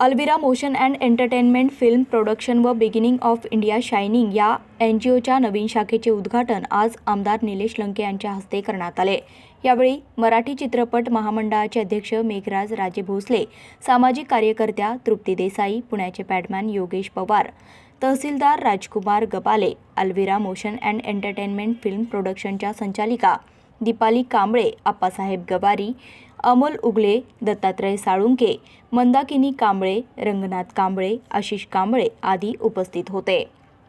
Alvira motion and entertainment film production व beginning of India shining या N G ओच्या नवीन शाखेचे उद्घाटन आज आमदार निलेश लंके यांच्या हस्ते करण्यात आले. यावेळी मराठी चित्रपट महामंडळाचे अध्यक्ष मेघराज राजे भोसले सामाजिक कार्यकर्त्या तृप्ती देसाई पुण्याचे Pad Man Yogesh Pawar tehsildar Rajkumar Gapale Alvira motion and entertainment film प्रोडक्शनच्या संचालिका दीपाली कांबळे आप्पासाहेब गवारी अमोल उगले दत्तात्रय साळुंके मंदाकिनी कांबळे रंगनाथ कांबळे आशिष कांबळे आदी उपस्थित होते.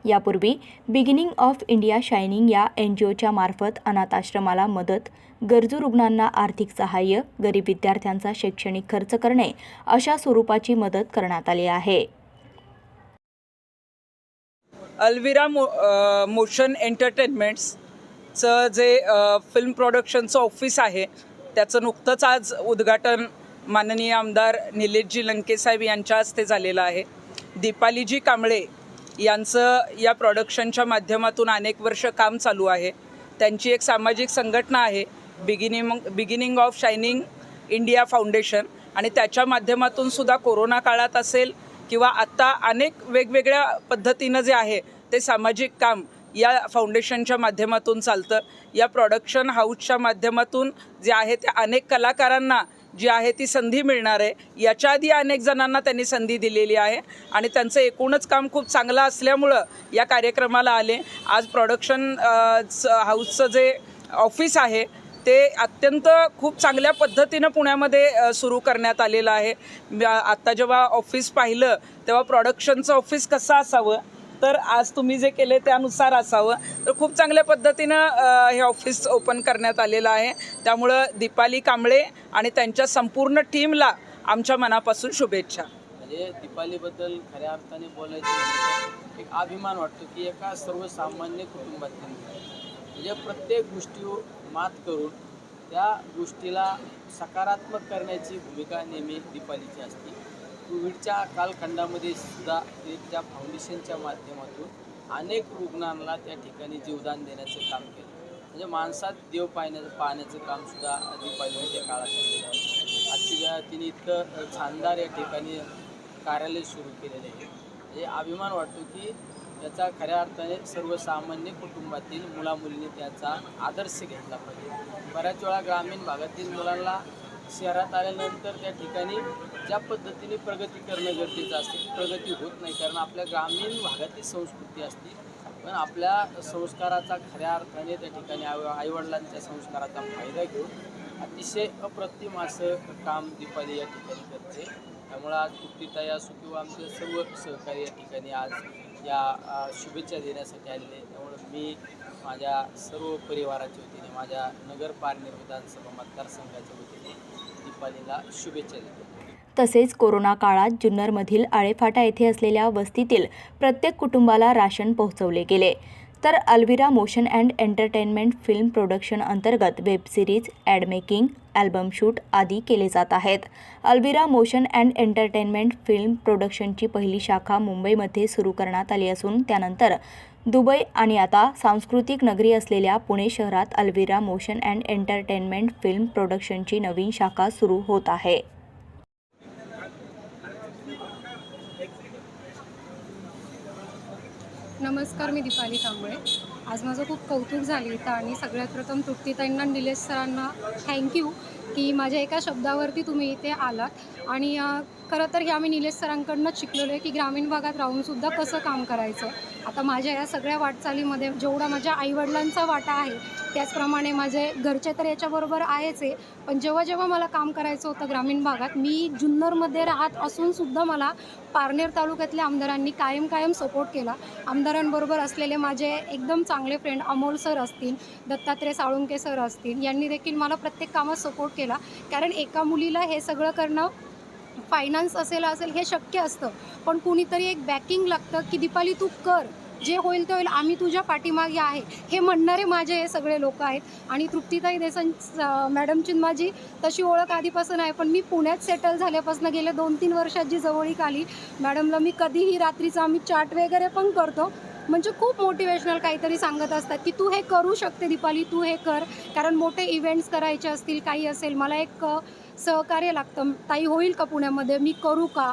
यापूर्वी बिगिनिंग ऑफ इंडिया शायनिंग या एन जी ओच्या मार्फत अनाथ आश्रमाला मदत गरजू रुग्णांना आर्थिक सहाय्य गरीब विद्यार्थ्यांचा शैक्षणिक खर्च करणे अशा स्वरूपाची मदत करण्यात आली आहे. अल्विरा मो मोशन एंटरटेनमेंट्सचं जे फिल्म प्रोडक्शनचं ऑफिस आहे त्याचं नुकतंच आज उद्घाटन माननीय आमदार निलेशजी लंकेसाहेब यांच्या हस्ते झालेलं आहे. दीपालीजी कांबळे यांचं या प्रॉडक्शनच्या माध्यमातून अनेक वर्ष काम चालू आहे. त्यांची एक सामाजिक संघटना आहे beginning beginning of shining India foundation आणि त्याच्या माध्यमातून सुद्धा कोरोना काळात असेल किंवा आत्ता अनेक वेगवेगळ्या पद्धतीनं जे आहे ते सामाजिक काम या फाउंडेशनच्या माध्यमातून चालतं. या प्रॉडक्शन हाऊसच्या माध्यमातून जे आहे ते अनेक कलाकारांना जी आहे ती संधी मिळणार आहे. याच्या आधी अनेक जणांना त्यांनी संधी दिलेली आहे. आणि त्यांचं एकूणच काम खूप चांगलं असल्यामुळं या कार्यक्रमाला आले. आज प्रॉडक्शन हाऊसचं जे ऑफिस आहे ते अत्यंत खूप चांगल्या पद्धतीनं पुण्यामध्ये सुरू करण्यात आलेलं आहे. आत्ता जेव्हा ऑफिस पाहिलं तेव्हा प्रॉडक्शनचं ऑफिस कसं असावं? तर आज तुम्ही जे केले त्यानुसार असावं. तर खूप चांगल्या पद्धतीनं हे ऑफिस ओपन करण्यात आलेलं आहे. त्यामुळं दीपाली कांबळे आणि त्यांच्या संपूर्ण टीमला आमच्या मनापासून शुभेच्छा. म्हणजे दीपालीबद्दल खऱ्या अर्थाने बोलायचं एक अभिमान वाटतो की एका सर्वसामान्य कुटुंबातील म्हणजे प्रत्येक गोष्टीवर मात करून त्या गोष्टीला सकारात्मक करण्याची भूमिका नेहमी दीपालीची असते. कोविडच्या कालखंडामध्ये सुद्धा ते त्या फाउंडेशनच्या माध्यमातून अनेक रुग्णांना त्या ठिकाणी जीवदान देण्याचं काम केलं. म्हणजे माणसात देव पाहण्याचं पाहण्याचं कामसुद्धा त्या काळात केलेलं आहे आजची वेळा तिने इतकं छानदार या ठिकाणी कार्यालय सुरू केलेलं आहे. म्हणजे अभिमान वाटतो की त्याचा खऱ्या अर्थाने सर्वसामान्य कुटुंबातील मुलामुलींनी त्याचा आदर्श घेतला पाहिजे. बऱ्याच वेळा ग्रामीण भागातील मुलांना शहरात आल्यानंतर त्या ठिकाणी ज्या पद्धतीने प्रगती करणं गरजेचं असते प्रगती होत नाही. कारण आपल्या ग्रामीण भागातली संस्कृती असते. पण आपल्या संस्काराचा खऱ्या अर्थाने त्या ठिकाणी आई आईवडिलांच्या संस्काराचा फायदा घेऊन अतिशय अप्रतिम असं काम दीपाली या ठिकाणी करते. त्यामुळं आज तृप्तीताई असो किंवा आमचे सर्व सहकारी या ठिकाणी आज या शुभेच्छा देण्यासाठी आलेले त्यामुळं मी माझ्या सर्व परिवाराच्या वतीने माझ्या नगर पारनेर विधानसभा मतदारसंघाच्या वतीने कंपनीला शुभेच्छा देतो. तसेच कोरोना काळात जुन्नरमधील आळेफाटा येथे असलेल्या वस्तीतील प्रत्येक कुटुंबाला राशन पोहोचवले गेले. तर Alvira motion and entertainment film production अंतर्गत web series ad making shoot आदी केले जात आहेत. Alvira motion and entertainment film प्रोडक्शनची पहिली शाखा मुंबईमध्ये सुरू करण्यात आली असून त्यानंतर दुबई आणि आता सांस्कृतिक नगरी असलेल्या पुणे शहरात Alvira motion and entertainment film प्रोडक्शनची नवीन शाखा सुरू होत आहे. नमस्कार मी दीपाली कांबळे. आज माझं खूप कौतुक झालं इथं आणि सगळ्यात प्रथम तृप्तीताईंना निलेश सरांना थँक्यू की माझ्या एका शब्दावरती तुम्ही इथे आलात. आणि खरं तर हे आम्ही निलेश सरांकडनंच शिकलेलो आहे की ग्रामीण भागात राहूनसुद्धा कसं काम करायचं. आता माझ्या या सगळ्या वाटचालीमध्ये जेवढा माझ्या आईवडिलांचा वाटा आहे त्याचप्रमाणे माझे घरचे तर याच्याबरोबर आहेच आहे पण जेव्हा जेव्हा मला काम करायचं होतं ग्रामीण भागात मी जुन्नरमध्ये राहत असूनसुद्धा मला पारनेर तालुक्यातल्या आमदारांनी कायम कायम सपोर्ट केला. आमदारांबरोबर असलेले माझे एकदम चांगले फ्रेंड अमोल सर असतील दत्तात्रय साळुंके सर असतील यांनी देखील मला प्रत्येक कामात सपोर्ट केला. कारण एका मुलीला हे सगळं करणं फायनान्स असेल असेल हे शक्य असतं. पण कुणीतरी एक बॅकिंग लागतं की दीपाली तू कर. जे होईल ते होईल. आम्ही तुझ्या पाठीमागे आहे. हे म्हणणारे माझे हे सगळे लोक आहेत. आणि तृप्तीताई देसन मॅडमची माझी तशी ओळख आधीपासून आहे. पण मी पुण्यात सेटल झाल्यापासून गेल्या दोन तीन वर्षात जी जवळीक आली मॅडमला मी कधीही रात्रीचं आम्ही चाट वगैरे पण करतो. म्हणजे खूप मोटिवेशनल काहीतरी सांगत असतात की तू हे करू शकते दीपाली तू हे कर. कारण मोठे इव्हेंट्स करायचे असतील काही असेल मला एक सहकार्य लागतं. ताई होईल का पुण्यामध्ये? मी करू का?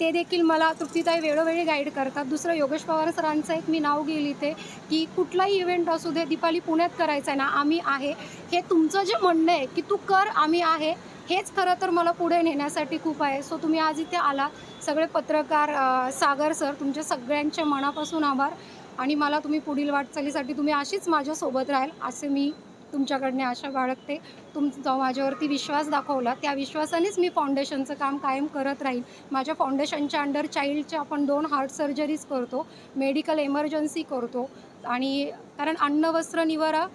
ते देखील मला तृप्तीताई वेळोवेळी गाईड करतात. दुसरं योगेश पवार सरांचं एक मी नाव घेईल इथे की कुठलाही इव्हेंट असू दे दीपाली पुण्यात करायचं आहे ना आम्ही आहे. हे तुमचं जे म्हणणं आहे की तू कर आम्ही आहे. हेच खरं तर मला पुढे नेण्यासाठी खूप आहे. सो तुम्ही आज इथे आलात सगळे पत्रकार सागर सर तुमच्या सगळ्यांच्या मनापासून आभार. आणि मला तुम्ही पुढील वाटचालीसाठी तुम्ही अशीच माझ्यासोबत राहील असे मी तुमच्याकडने आशा बाळगते. तुमचा माझ्यावरती विश्वास दाखवला त्या विश्वासानेच मी फाउंडेशनचं काम कायम करत राहील. माझ्या फाउंडेशनच्या अंडर चाइल्डच्या आपण दोन हार्ट सर्जरीज करतो मेडिकल एमर्जन्सी करतो. आणि कारण अन्न वस्त्र निवारा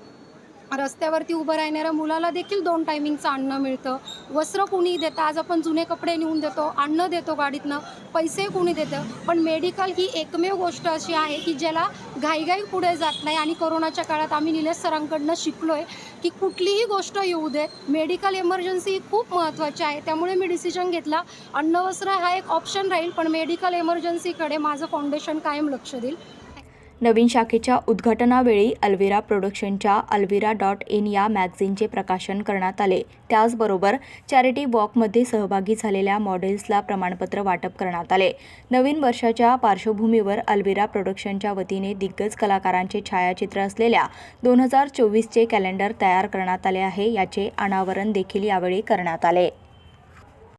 रस्त्यावरती उभं राहणाऱ्या मुलाला देखील दोन टायमिंगचं अन्न मिळतं. वस्त्र कुणी देतं. आज आपण जुने कपडे नेऊन देतो अन्न देतो गाडीतनं. पैसे कुणी देतं? पण मेडिकल ही एकमेव गोष्ट अशी आहे की ज्याला घाईघाई पुढे जात नाही. आणि कोरोनाच्या काळात आम्ही निलेश सरांकडनं शिकलो आहे की कुठलीही गोष्ट येऊ दे. मेडिकल एमर्जन्सी ही खूप महत्त्वाची आहे. त्यामुळे मी डिसिजन घेतला. अन्नवस्त्र हा एक ऑप्शन राहील पण मेडिकल एमर्जन्सीकडे माझं फाउंडेशन कायम लक्ष देईल. नवीन शाखेच्या उद्घाटनावेळी अल्विरा प्रोडक्शनच्या अल्विरा डॉट इन या मॅगझिनचे प्रकाशन करण्यात आले. त्याचबरोबर चॅरिटी वॉकमध्ये सहभागी झालेल्या मॉडेल्सला प्रमाणपत्र वाटप करण्यात आले. नवीन वर्षाच्या पार्श्वभूमीवर अल्विरा प्रोडक्शनच्या वतीने दिग्गज कलाकारांचे छायाचित्र असलेल्या दोन हजार चोवीसचे कॅलेंडर तयार करण्यात आले आहे. याचे अनावरण देखील यावेळी करण्यात आले.